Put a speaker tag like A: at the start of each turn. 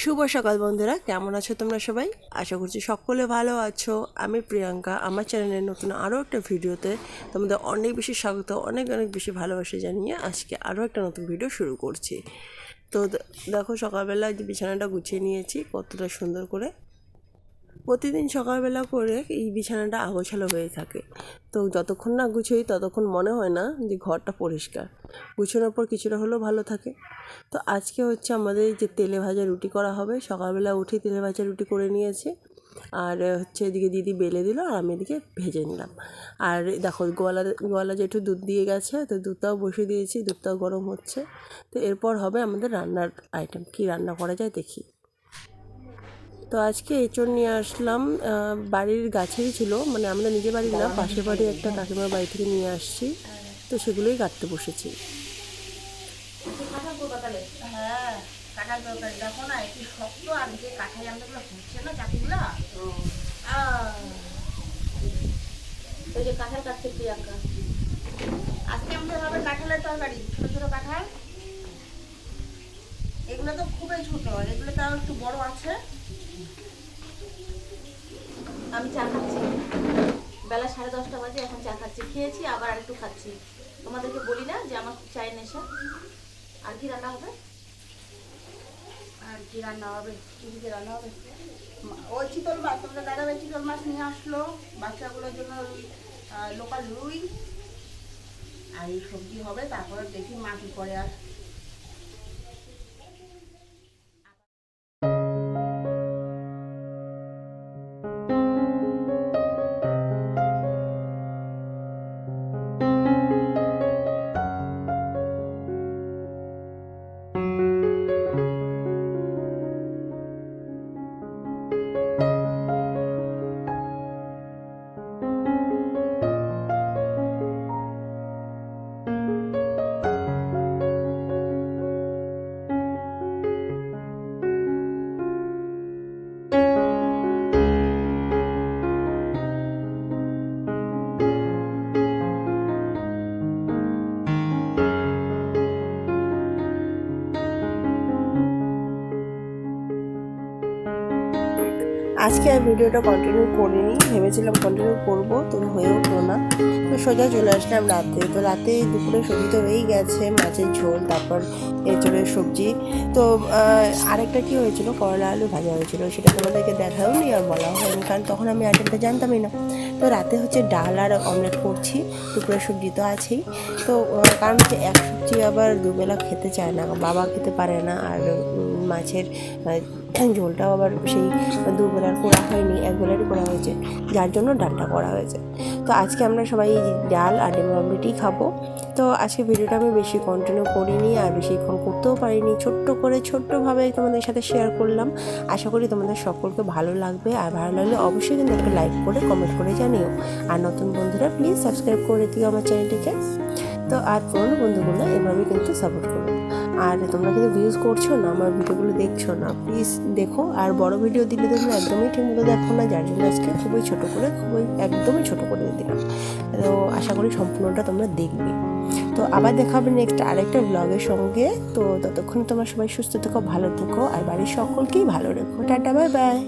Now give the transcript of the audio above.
A: শুভ সকাল বন্ধুরা, কেমন আছো তোমরা সবাই? আশা করছি সকলে ভালো আছো। আমি প্রিয়াঙ্কা, আমার চ্যানেলের নতুন আরও একটা ভিডিওতে তোমাদের অনেক বেশি স্বাগত, অনেক অনেক বেশি ভালোবাসা জানিয়ে আজকে আরও একটা নতুন ভিডিও শুরু করছি। তো দেখো সকালবেলা যে বিছানাটা গুছিয়ে নিয়েছি, কতটা সুন্দর করে। প্রতিদিন সকালবেলা করে এই বিছানাটা আগোছালো হয়ে থাকে। তো যতক্ষণ না গুছোই ততক্ষণ মনে হয় না যে ঘরটা পরিষ্কার। গুছানোর পর কিছুটা হলেও ভালো থাকে। তো আজকে হচ্ছে আমাদের যে তেলে ভাজা রুটি করা হবে, সকালবেলা উঠে তেলে ভাজা রুটি করে নিয়েছি। আর হচ্ছে এদিকে দিদি বেলে দিল আর আমি এদিকে ভেজে নিলাম। আর দেখো গোয়ালা গোয়ালা জেঠু দুধ দিয়ে গেছে, তো দুধটাও বসিয়ে দিয়েছি, দুধটাও গরম হচ্ছে। তো এরপর হবে আমাদের রান্নার আইটেম কি রান্না করা যায় দেখি। তো আজকে এঁচড় নিয়ে আসলাম বাড়ির গাছেরই ছিল মানে আমরা নিজের বাড়ির না, পাশের বাড়ি একটা কাকিমার বাড়ি থেকে নিয়ে আসছি, তো সেগুলোই কাটতে বসেছি।
B: দেখো না একটু শক্ত আর ওই যে কাঁঠাল আজকে আমাদের তরকারি ছোট ছোট এগুলো তো খুবই ছোট, এগুলো তাও একটু বড় আছে। আমি চা খাচ্ছি। বেলা সাড়ে দশটা বাজে, এখন চা খাচ্ছি। খেয়েছি, আবার আরেকটু খাচ্ছি। তোমাদেরকে বলি না যে আমার চায়ের নেশা। আর কি রান্না হবে? আর কি রান্না হবে? কি রান্না হবে? ওই চিতল মাছ তোমাদের দাদাভাই চিতল মাছ নিয়ে আসলো। বাচ্চাগুলোর জন্য লোকাল রুই। আর এই সবজি হবে, তারপরে দেখি মা কি করে আর
A: আজকে আর ভিডিওটা কন্টিনিউ করিনি ভেবেছিলাম কন্টিনিউ করব তো হয়ে উঠল তো সোজা চলে আসলাম রাতে তো রাতে দুপুরে সবজি তো হয়েই গেছে মাছের ঝোল, তারপর এঁচড়ের সবজি। তো আরেকটা কি হয়েছিল? করলা আলু ভাজা হয়েছিল। সেটা তোমাদেরকে দেখাও নি আর বলা হয়নি, কারণ তখন আমি আইটেমটা জানতামই না। তো রাতে হচ্ছে ডাল আর অমলেট করছি দুপুরের সবজি তো আছেই। তো কারণ হচ্ছে এক সবজি আবার দুবেলা খেতে চায় না, বাবা খেতে পারে না আর মাছের ঝোলটাও আবার সেই দুবেলার করা হয়নি, একবেলারই করা হয়েছে। যার জন্য ডালটা করা হয়েছে। তো আজকে আমরা সবাই ডাল আর ডিম অমলেটই খাব। তো আজকে ভিডিওটা আমি বেশি কন্টিনিউ করিনি আর বেশিক্ষণ করতেও পারিনি। ছোট্ট করে, ছোট্টভাবে তোমাদের সাথে শেয়ার করলাম। আশা করি তোমাদের সকলকে ভালো লাগবে। আর ভালো লাগলে অবশ্যই কিন্তু একটা লাইক করে কমেন্ট করে জানিও। আর নতুন বন্ধুরা প্লিজ সাবস্ক্রাইব করে দিও আমার চ্যানেলটিকে তো আর পুরনো বন্ধুগুলো এভাবে কিন্তু সাপোর্ট করো আর তোমরা কিন্তু ভিউজ করছ না, আমার ভিডিওগুলো দেখছ না প্লিজ দেখো। আর বড় ভিডিও দিলে তোমরা একদমই ঠিকমতো দেখো না, যার জন্য আজকে খুবই ছোটো করে, খুবই একদমই ছোট করে দিলাম। তো আশা করি সম্পূর্ণটা তোমরা দেখবে। তো আবার দেখা হবে নেক্সট আরেকটা ব্লগের সঙ্গে। তো ততক্ষণ তোমরা সবাই সুস্থ থেকো, ভালো থেকো, আর বাড়ির সকলকেই ভালো রেখো। Tata bye bye